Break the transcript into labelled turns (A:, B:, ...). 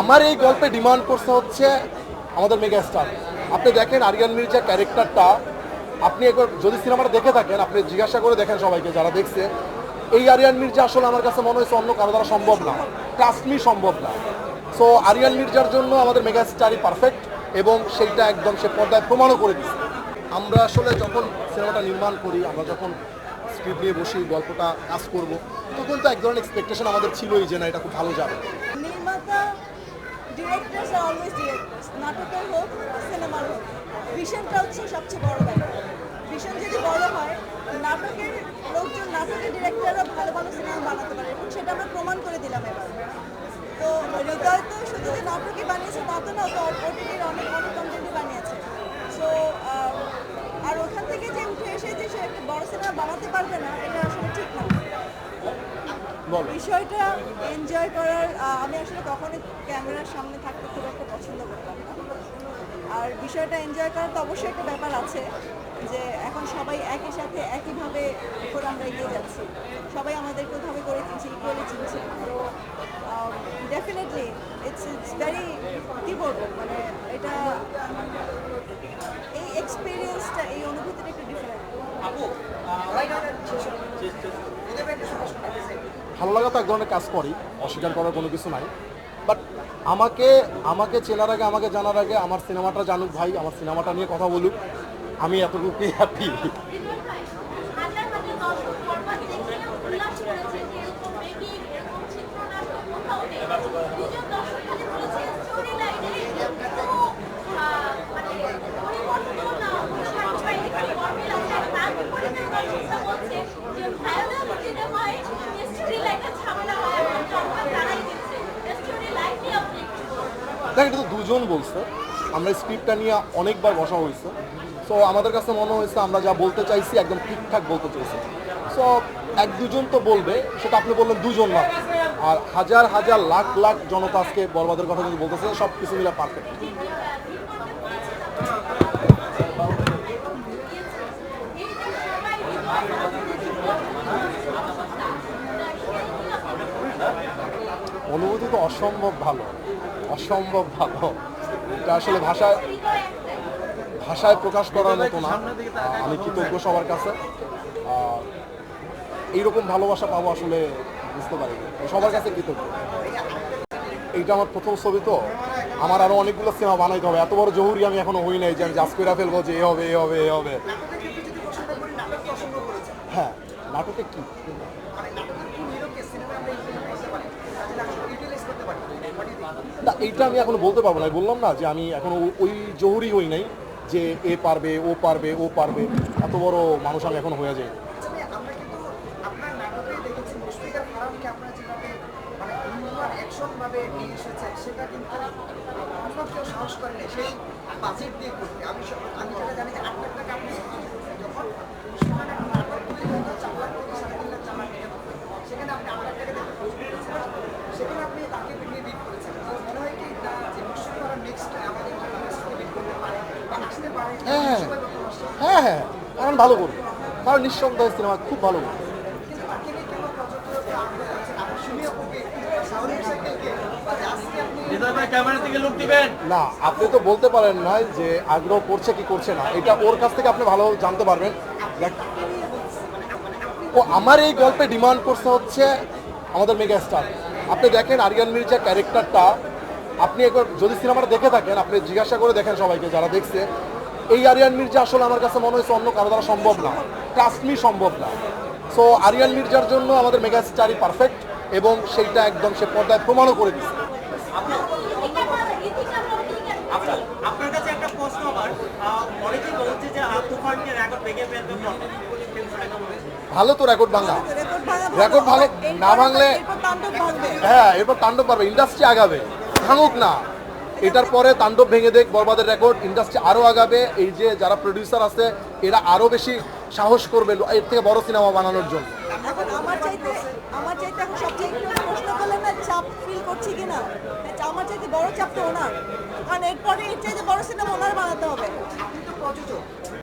A: আমার এই গল্পে ডিমান্ড করছে হচ্ছে আমাদের মেগা স্টার আপনি দেখেন আরিয়ান মির্জা ক্যারেক্টারটা আপনি একবার যদি সিনেমাটা দেখে থাকেন, আপনি জিজ্ঞাসা করে দেখেন সবাইকে যারা দেখছে, এই আরিয়ান মির্জা আসলে আমার কাছে মনে হয়েছে অন্য কারও দ্বারা সম্ভব না ট্রাস্টমি সম্ভব না। সো আরিয়ান মির্জার জন্য আমাদের মেগা স্টারই পারফেক্ট এবং সেইটা একদম সে পর্দায় প্রমাণও করে দিচ্ছে আমরা আসলে যখন সিনেমাটা নির্মাণ করি, আমরা যখন স্ক্রিপ্ট নিয়ে বসি, গল্পটা কাজ করব, তখন তো এক ধরনের এক্সপেকটেশন আমাদের ছিলই যে না, এটা খুব ভালো যাবে।
B: নির্মাতা ডিরেক্টরস আর অলওয়েজ ডিরেক্টরস নাটকের হোক, সিনেমার হোক। ভিশনটা হচ্ছে সবচেয়ে বড় ব্যাপার। ভিশন যদি বড় হয়, নাটকের লোকজন, নাটকের ডিরেক্টররা ভালো ভালো সিনেমা বানাতে পারে, এবং সেটা আমরা প্রমাণ করে দিলাম এবার। তো হৃদয় তো শুধু যে নাটকই বানিয়েছে তা তো না, তো ওটিটির অনেক অনেক কন্টেন্টই বানিয়েছে। সো আর ওখান থেকে যে উঠে এসে যে সে একটা বড় সিনেমা বানাতে পারবে না, এটা বিষয়টা এনজয় করার আমি আসলে কখনোই ক্যামেরার সামনে থাকতে খুব একটা পছন্দ করতাম না। আর বিষয়টা এনজয় করার তো অবশ্যই একটা ব্যাপার আছে যে এখন সবাই একই সাথে একইভাবে করে আমরা এগিয়ে যাচ্ছি। সবাই আমাদের ওইভাবে করে চিনছে ইকুয়ালি চিনছে তো ডেফিনেটলি ইটস ইটস ভেরি কী বলব? মানে এটা এই এক্সপিরিয়েন্সটা এই অনুভূতিটা একটু ডিফারেন্ট
A: ভালো লাগা তো এক ধরনের কাজ করি, অস্বীকার করার কোনো কিছু নাই। বাট আমাকে আমাকে চেনার আগে, আমাকে জানার আগে, আমার সিনেমাটা জানুক ভাই, আমার সিনেমাটা নিয়ে কথা বলুক, আমি এতটুকুই হ্যাপি
C: হাজার হাজার দর্শক বরবাদ দেখে উল্লাস করেছে যে এরকম মেকিং এরকম চিত্রনাট্য কোথাও নেই দুজন দর্শক খালি বলেছে স্টোরি লাইনে কোনো আহ, মানে পরিবর্তন না সার্টিফাইড একটি গল্পের আছে আর তার বিপরীতে দর্শকরা বলছে যে ভায়োলেন্স সিনেমায় স্টোরি লাইনে ঝামেলা হয় এবং জনগণ জানাই দিচ্ছে স্টোরি লাইন নিয়ে আপনি একটু বলুন।
A: দেখ, এটা তো দুজন বলছে। আমরা স্ক্রিপ্টটা নিয়ে অনেকবার বসা হয়েছে। সো আমাদের কাছে মনে হয়েছে আমরা যা বলতে চাইছি একদম ঠিকঠাক বলতে চাইছি। সো এক দুজন তো বলবে, সেটা আপনি বললেন দুজন না। আর হাজার হাজার লাখ লাখ জনতা আজকে বরবাদের কথা যদি বলতেছে, সব কিছু মিলে পারফেক্ট অনুভূতি তো অসম্ভব ভালো অসম্ভব ভালো। এটা আসলে ভাষায় ভাষায় প্রকাশ করার মতো না। আমি কৃতজ্ঞ সবার কাছে। আর এইরকম ভালোবাসা পাবো আসলে বুঝতে পারি সবার কাছে কৃতজ্ঞ। এইটা আমার প্রথম ছবি তো। আমার আরও অনেকগুলো সিনেমা বানাইতে হবে। এত বড় জহুরি আমি এখনও হই নাই যে আমি জাজ ফেলব যে এ হবে এ হবে এ হবে। হ্যাঁ। নাটকে কি? না, এইটা আমি এখনও বলতে পারব না। বললাম না যে আমি এখনও ওই জহুরি হই নাই যে এ পারবে, ও পারবে ও পারবে। এত বড় মানুষ আমি এখন হয়ে
D: এসেছেন সেটা কিন্তু সাহস সেই বাজেট দিয়ে করতে আমি আমি পারে
A: হ্যাঁ
D: সবাই
A: হ্যাঁ। হ্যাঁ কারণ ভালো করবে। কারণ নিঃসন্দেহে সিনেমা খুব ভালো করবে। না আপনি তো বলতে পারেন না যে আগ্রহ করছে কি করছে না। এটা ওর কাছ থেকে আপনি ভালো জানতে পারবেন। দেখ, ও আমার এই গল্পে ডিমান্ড করছে হচ্ছে আমাদের মেগা স্টার আপনি দেখেন আরিয়ান মির্জা ক্যারেক্টারটা আপনি একবার যদি সিনেমাটা দেখে থাকেন আপনি জিজ্ঞাসা করে দেখেন সবাইকে যারা দেখছে এই আরিয়ান মির্জা আসলে আমার কাছে মনে হয়েছে অন্য কারও দ্বারা সম্ভব না ট্রাস্টমি সম্ভব না। সো আরিয়ান মির্জার জন্য আমাদের মেগা স্টারই পারফেক্ট এবং সেইটা একদম সে পর্দায় প্রমাণও করে দিচ্ছে
E: আপনার কাছে একটা প্রশ্ন আমার। অনেকেই বলছে যে তুফানকে রেকর্ড ভেঙে ফেলবে
A: ভালো তো রেকর্ড ভাঙা।
B: রেকর্ড
A: ভালো। না ভাঙলে হ্যাঁ এরপর তাণ্ডব পারবে ইন্ডাস্ট্রি আগাবে। ভাঙুক না। এটার পরে তাণ্ডব ভেঙে দেখ বরবাদের রেকর্ড ইন্ডাস্ট্রি আরও আগাবে। এই যে যারা প্রডিউসার আছে এরা আরও বেশি সাহস করবে এর থেকে বড় সিনেমা বানানোর জন্য।
B: আমার চাইতে আমার চাইতে এখন সবচেয়ে একটু প্রশ্ন করলেন না চাপ ফিল করছি কিনা? আমার চাইতে বড় চাপ তো ওনার। কারণ এরপরে এর চাইতে বড় সিনেমা ওনার বানাতে হবে।
D: আপনি তো প্রযোজক